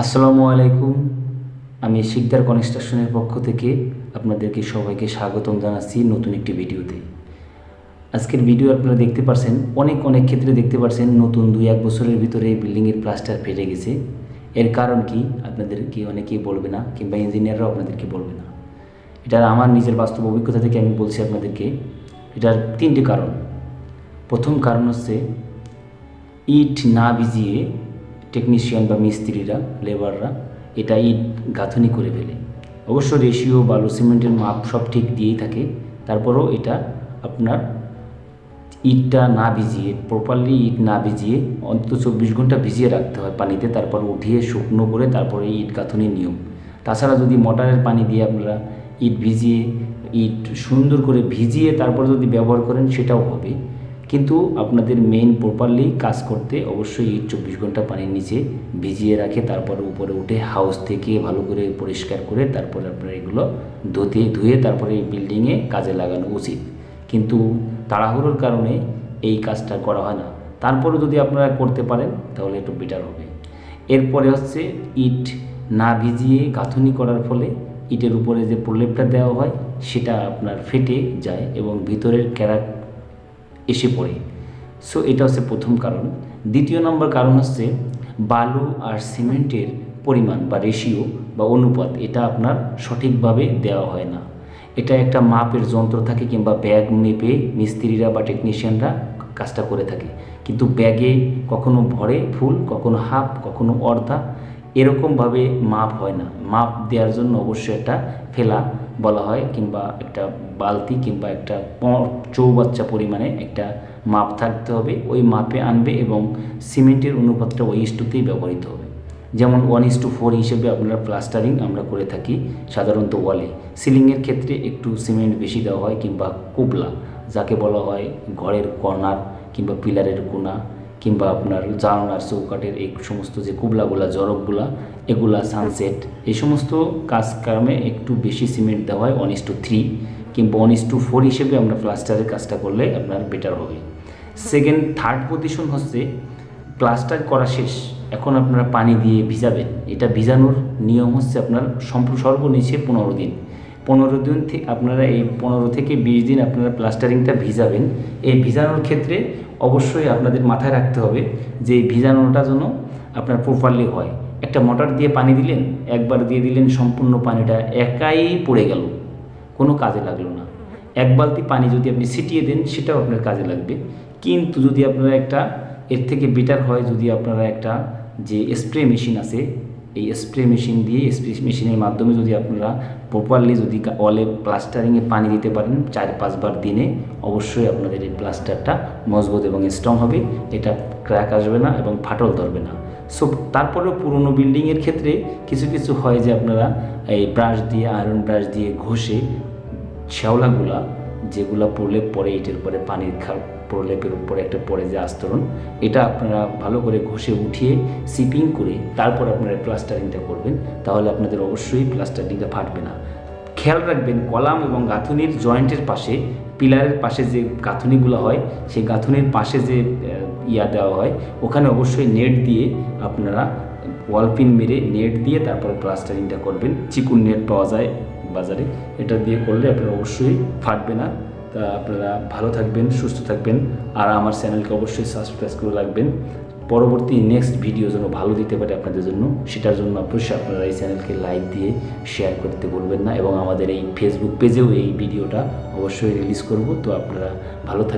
আসসালামু আলাইকুম। আমি শিকদার কনস্ট্রাকশনের পক্ষ থেকে আপনাদেরকে সবাইকে স্বাগতম জানাচ্ছি নতুন একটি ভিডিওতে। আজকের ভিডিও আপনারা দেখতে পারছেন, অনেক অনেক ক্ষেত্রে দেখতে পারছেন নতুন দুই, এক বছরের ভিতরে বিল্ডিংয়ের প্লাস্টার ফেটে গেছে। এর কারণ কি আপনাদেরকে অনেকেই বলবে না, কিংবা ইঞ্জিনিয়াররাও আপনাদেরকে বলবে না। এটা আমার নিজের বাস্তব অভিজ্ঞতা থেকে আমি বলছি আপনাদেরকে, এটার তিনটি কারণ। প্রথম কারণ হচ্ছে, ইট না ভিজিয়ে টেকনিশিয়ান বা মিস্ত্রিরা লেবাররা এটা ইট গাঁথনি করে ফেলে। অবশ্য রেশিও বালু সিমেন্টের মাপ সব ঠিক দিয়েই থাকে। তারপরেও এটা আপনার ইটটা না ভিজিয়ে প্রপারলি ইট না ভিজিয়ে, অন্তত চব্বিশ ঘণ্টা ভিজিয়ে রাখতে হয় পানিতে, তারপর উঠিয়ে শুকনো করে তারপরে ইট গাঁথনির নিয়ম। তাছাড়া যদি মোটরের পানি দিয়ে আপনারা ইট ভিজিয়ে, ইট সুন্দর করে ভিজিয়ে তারপর যদি ব্যবহার করেন, সেটাও হবে। কিন্তু আপনাদের মেইন প্রপারলি কাজ করতে অবশ্যই ইট চব্বিশ ঘণ্টা পানির নিচে ভিজিয়ে রাখে, তারপর উপরে উঠে হাউস থেকে ভালো করে পরিষ্কার করে তারপরে আপনার এগুলো ধুতে ধুয়ে তারপরে এই বিল্ডিংয়ে কাজে লাগানো উচিত। কিন্তু তাড়াহুড়োর কারণে এই কাজটা করা হয় না। তারপরে যদি আপনারা করতে পারেন, তাহলে একটু বেটার হবে। এরপরে হচ্ছে ইট না ভিজিয়ে গাঁথনি করার ফলে ইটের উপরে যে প্রলেপটা দেওয়া হয়, সেটা আপনার ফেটে যায় এবং ভিতরের ক্যারাক এসে পড়ে। সো এটা হচ্ছে প্রথম কারণ। দ্বিতীয় নম্বর কারণ হচ্ছে বালু আর সিমেন্টের পরিমাণ বা রেশিও বা অনুপাত, এটা আপনার সঠিকভাবে দেওয়া হয় না। এটা একটা মাপের যন্ত্র থাকে কিংবা ব্যাগ মেপে মিস্ত্রিরা বা টেকনিশিয়ানরা কাজটা করে থাকে। কিন্তু ব্যাগে কখনো ভরে ফুল, কখনো হাফ, কখনো অর্ধা এরকমভাবে মাপ হয় না। মাপ দেওয়ার জন্য অবশ্যই একটা ফেলা বলা হয় কিংবা একটা বালতি কিংবা একটা চৌবাচ্চা পরিমাণে একটা মাপ থাকতে হবে। ওই মাপে আনবে এবং সিমেন্টের অনুপাতটা ওই ইস্টুতেই ব্যবহৃত হবে। যেমন ওয়ান ইস টু ফোর হিসেবে আপনারা প্লাস্টারিং আমরা করে থাকি সাধারণত ওয়ালে। সিলিংয়ের ক্ষেত্রে একটু সিমেন্ট বেশি দেওয়া হয় কিংবা কুবলা যাকে বলা হয় ঘরের কর্নার কিংবা পিলারের কোনা কিংবা আপনার জানলার চৌকাটের এই সমস্ত যে কুবলাগুলা জরকগুলা এগুলা সানসেট এই সমস্ত কাজ কামে একটু বেশি সিমেন্ট দেওয়া হয় ওয়ান ইস টু থ্রি কিংবা ওয়ান ইস টু ফোর হিসেবে আমরা প্লাস্টারের কাজটা করলে আপনার বেটার হবে। সেকেন্ড থার্ড পজিশন হচ্ছে প্লাস্টার করা শেষ। এখন আপনারা পানি দিয়ে ভিজাবেন। এটা ভিজানোর নিয়ম হচ্ছে আপনার সর্বনিচে পনেরো দিন। পনেরো দিন থেকে আপনারা এই পনেরো থেকে বিশ দিন আপনারা প্লাস্টারিংটা ভিজাবেন। এই ভিজানোর ক্ষেত্রে অবশ্যই আপনাদের মাথায় রাখতে হবে যে এই ভিজানোটা যেন আপনার প্রপারলি হয়। একটা মোটর দিয়ে পানি দিলেন, একবার দিয়ে দিলেন সম্পূর্ণ পানিটা একাই পড়ে গেল। কোনো কাজে লাগল না। এক বালতি পানি যদি আপনি ছিটিয়ে দেন, সেটাও আপনার কাজে লাগবে। কিন্তু যদি আপনারা একটা, এর থেকে বেটার হয় যদি আপনারা একটা যে স্প্রে মেশিন আছে এই স্প্রে মেশিন দিয়ে স্প্রে মেশিনের মাধ্যমে যদি আপনারা প্রপারলি যদি ওয়ালে প্লাস্টারিংয়ে পানি দিতে পারেন চার পাঁচবার দিনে, অবশ্যই আপনাদের এই প্লাস্টারটা মজবুত এবং স্ট্রং হবে। এটা ক্র্যাক আসবে না এবং ফাটল ধরবে না। সো তারপরেও পুরনো বিল্ডিংয়ের ক্ষেত্রে কিছু কিছু হয় যে আপনারা এই ব্রাশ দিয়ে আয়রন ব্রাশ দিয়ে ঘষে শ্যাওলাগুলা যেগুলা প্রলেপ পরে ইটের উপরে পানির খা প্রলেপের উপরে একটা পড়ে যে আস্তরণ, এটা আপনারা ভালো করে ঘষে উঠিয়ে সিপিং করে তারপর আপনারা প্লাস্টারিংটা করবেন। তাহলে আপনাদের অবশ্যই প্লাস্টারিংটা ফাটবে না। খেয়াল রাখবেন, কলাম এবং গাঁথুনির জয়েন্টের পাশে, পিলারের পাশে যে গাঁথুনিগুলো হয়, সেই গাঁথুনির পাশে যে ইয়া দেওয়া হয়, ওখানে অবশ্যই নেট দিয়ে আপনারা ওয়ালপিন মেরে নেট দিয়ে তারপর প্লাস্টারিংটা করবেন। চিকুন নেট পাওয়া যায়। বাজারে। এটা দিয়ে করলে আপনারা অবশ্যই ফাটবে না। তা আপনারা ভালো থাকবেন, সুস্থ থাকবেন। আর আমার চ্যানেলকে অবশ্যই সাবস্ক্রাইব করে রাখবেন। পরবর্তী নেক্সট ভিডিও যেন ভালো দিতে পারে আপনাদের জন্য, সেটার জন্য অবশ্যই আপনারা এই চ্যানেলকে লাইক দিয়ে শেয়ার করতে বলবেন না। এবং আমাদের এই ফেসবুক পেজেও এই ভিডিওটা অবশ্যই রিলিজ করব। তো আপনারা ভালো থাকবেন।